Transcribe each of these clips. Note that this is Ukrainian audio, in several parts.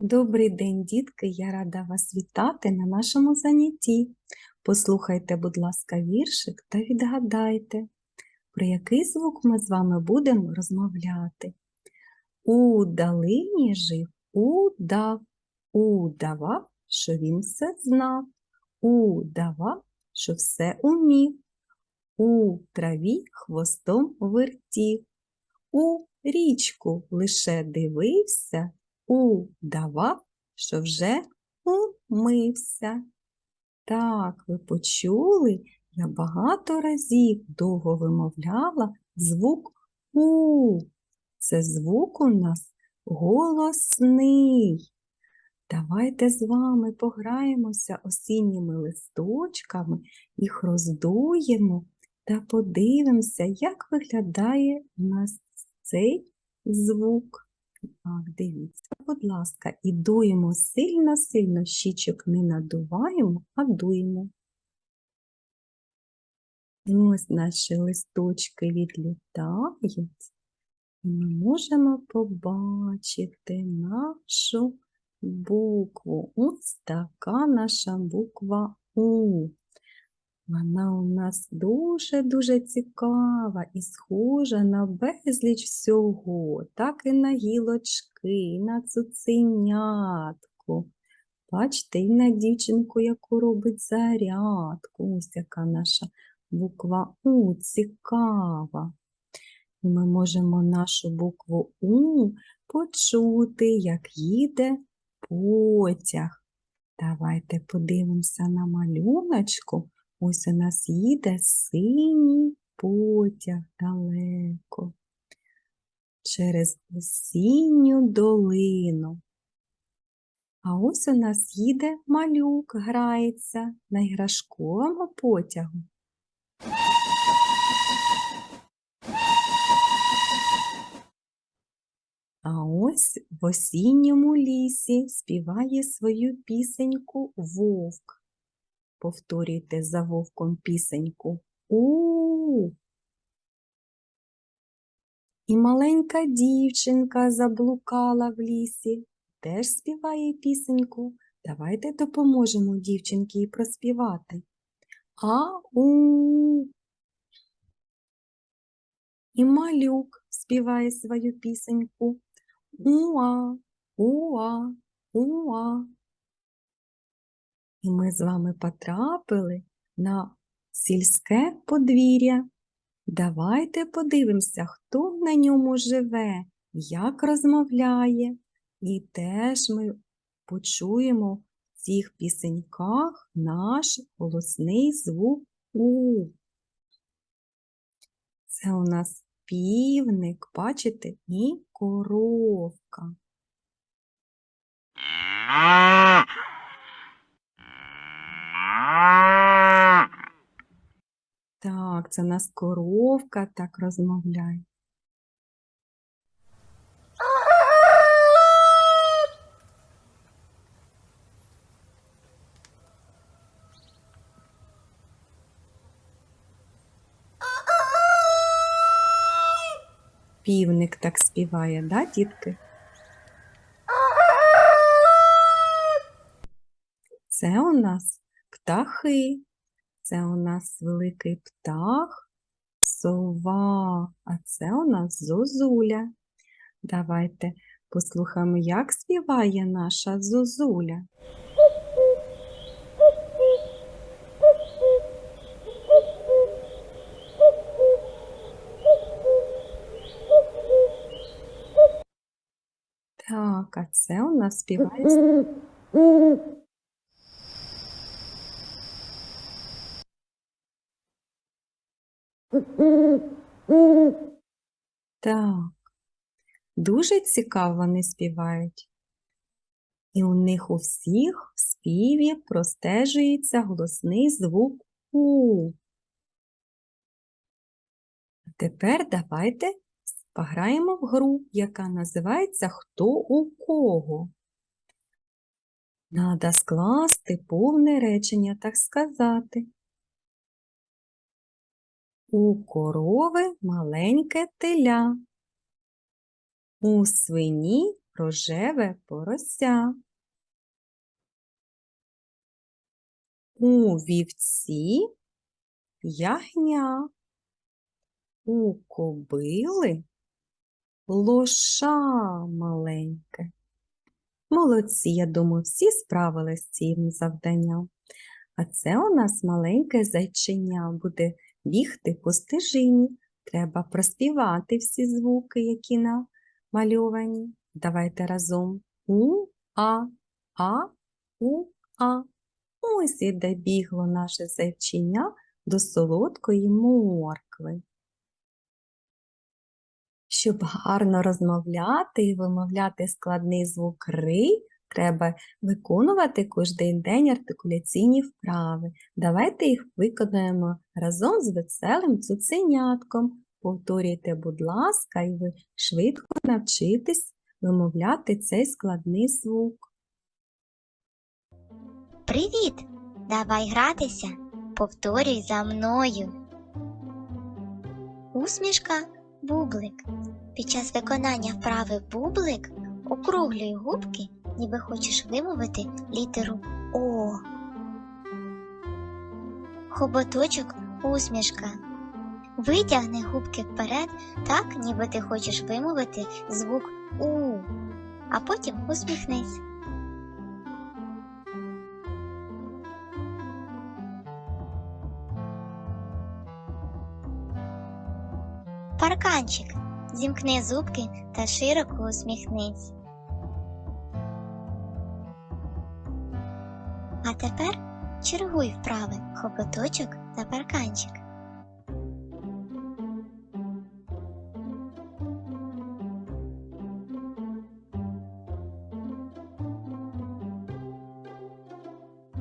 Добрий день, дітки! Я рада вас вітати на нашому занятті. Послухайте, будь ласка, віршик та відгадайте, про який звук ми з вами будемо розмовляти. У долині жив удав, удавав, що він все знав, удавав, що все умів, у траві хвостом вертів, у річку лише дивився, удавав, що вже умився. Так, ви почули, я багато разів довго вимовляла звук У. Це звук у нас голосний. Давайте з вами пограємося осінніми листочками, їх роздуємо та подивимося, як виглядає у нас цей звук. Так, дивіться, будь ласка, і дуємо сильно-сильно, щічок не надуваємо, а дуємо. І ось наші листочки відлітають, і ми можемо побачити нашу букву. Ось така наша буква У. Вона у нас дуже-дуже цікава і схожа на безліч всього, так і на гілочки, і на цуценятку. Бачите, і на дівчинку, яку робить зарядку. Ось яка наша буква У цікава. І ми можемо нашу букву У почути, як їде потяг. Давайте подивимося на малюночку. Ось у нас їде синій потяг далеко через осінню долину. А ось у нас їде малюк, грається на іграшковому потягу. А ось в осінньому лісі співає свою пісеньку вовк. Повторюйте за вовком пісеньку у І маленька дівчинка заблукала в лісі, теж співає пісеньку. Давайте допоможемо дівчинці і проспівати. А-у. І малюк співає свою пісеньку. Уа, уа, уа. І ми з вами потрапили на сільське подвір'я. Давайте подивимося, хто на ньому живе, як розмовляє. І теж ми почуємо в цих пісеньках наш голосний звук У. Це у нас півник, бачите, і коровка. Так, це нас коровка так розмовляє. Півник так співає, да, дітки? Це у нас птахи. Це у нас великий птах, сова, а це у нас зозуля. Давайте послухаємо, як співає наша зозуля. Так, а це у нас співає Так, дуже цікаво вони співають. І у них у всіх в співі простежується голосний звук У. Тепер давайте пограємо в гру, яка називається Хто у кого. Надо скласти повне речення, так сказати. У корови маленьке теля, у свині рожеве порося. У вівці ягня. У кобили лоша маленьке. Молодці, я думаю, всі справились з цим завданням. А це у нас маленьке зайчиня буде бігти по стежині. Треба проспівати всі звуки, які намальовані. Давайте разом. У, а, а, у, а. Ось і добігло наше зайчиня до солодкої моркви. Щоб гарно розмовляти і вимовляти складний звук ри, треба виконувати кожен день артикуляційні вправи. Давайте їх виконаємо разом з веселим цуценятком. Повторюйте, будь ласка, і ви швидко навчитесь вимовляти цей складний звук. Привіт! Давай гратися. Повторюй за мною. Усмішка бублик. Під час виконання вправи бублик округлюй губки, ніби хочеш вимовити літеру О. Хоботочок усмішка. Витягни губки вперед, так, ніби ти хочеш вимовити звук У, а потім усміхнись. Парканчик. Зімкни зубки та широко усміхнись. А тепер чергуй вправи хоботочок та парканчик.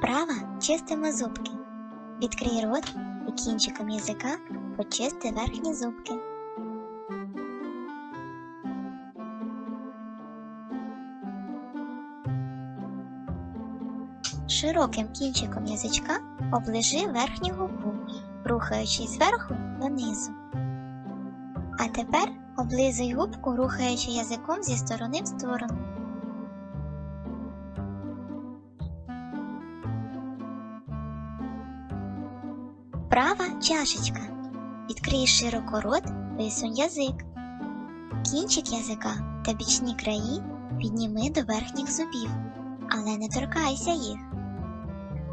Вправа чистимо зубки. Відкрий рот і кінчиком язика почисти верхні зубки. Широким кінчиком язичка оближи верхню губу, рухаючись зверху донизу. А тепер облизуй губку, рухаючи язиком зі сторони в сторону. Права чашечка. Відкрий широко рот, висунь язик. Кінчик язика та бічні краї підніми до верхніх зубів, але не торкайся їх.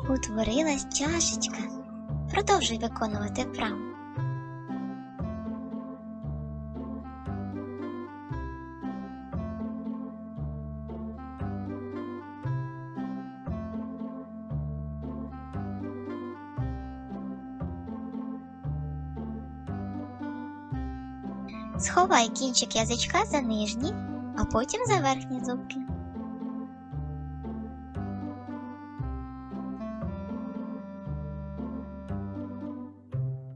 Утворилась чашечка. Продовжуй виконувати вправу. Сховай кінчик язичка за нижні, а потім за верхні зубки.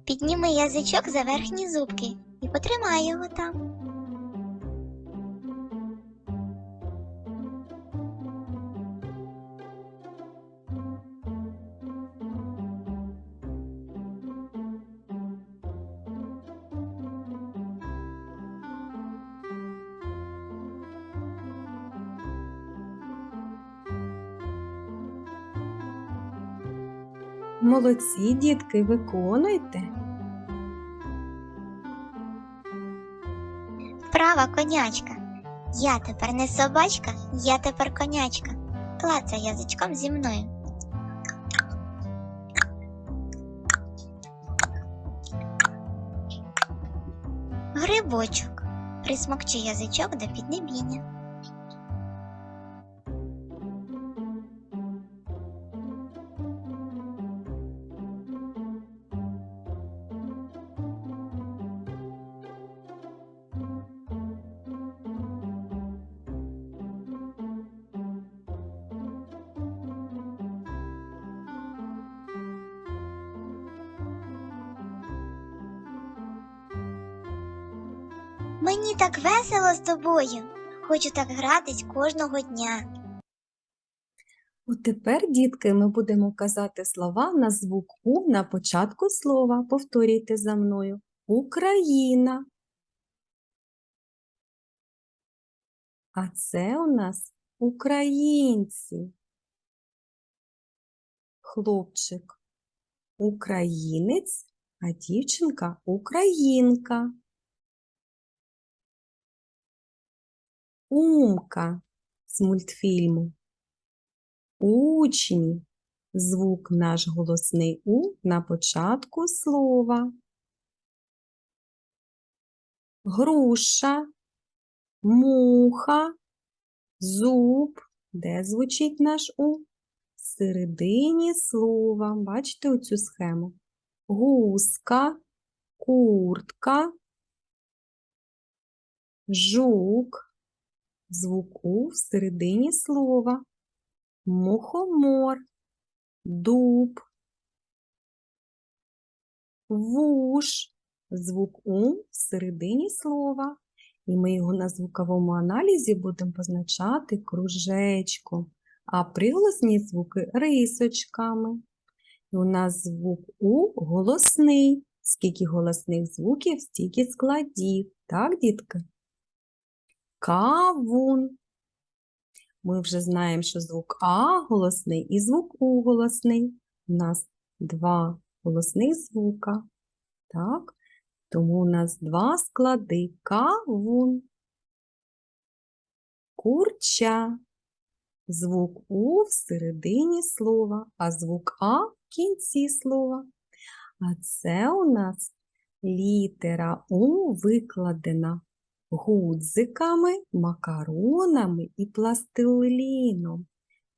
Підніми язичок за верхні зубки і потримай його там. Молодці, дітки, виконуйте. Права конячка. Я тепер не собачка, я тепер конячка. Клацай язичком зі мною. Грибочок. Присмокчи язичок до піднебіння. Мені так весело з тобою. Хочу так гратись кожного дня. От дітки, ми будемо казати слова на звук У на початку слова. Повторюйте за мною. Україна. А це у нас українці. Хлопчик українець, а дівчинка українка. Умка з мультфільму. Учні. Звук наш голосний У на початку слова. Груша, муха, зуб. Де звучить наш У? Всередині слова. Бачите оцю схему? Гуска, куртка, жук. Звук У всередині слова мухомор, дуб, вуш, звук У всередині слова. І ми його на звуковому аналізі будемо позначати кружечком, а приголосні звуки рисочками. І у нас звук У голосний. Скільки голосних звуків, стільки складів. Так, дітки? Кавун. Ми вже знаємо, що звук А голосний і звук У голосний. У нас два голосних звука. Так? Тому у нас два склади кавун. Курча. Звук У всередині слова, а звук А в кінці слова. А це у нас літера У викладена гудзиками, макаронами і пластиліном.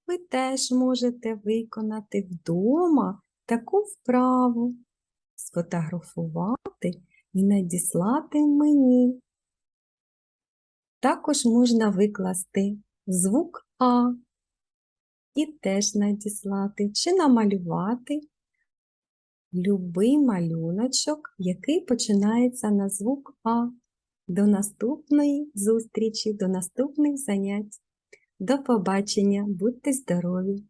Ви теж можете виконати вдома таку вправу, сфотографувати і надіслати мені. Також можна викласти звук А і теж надіслати чи намалювати любий малюночок, який починається на звук А. До наступної зустрічі, до наступних занять. До побачення, будьте здорові!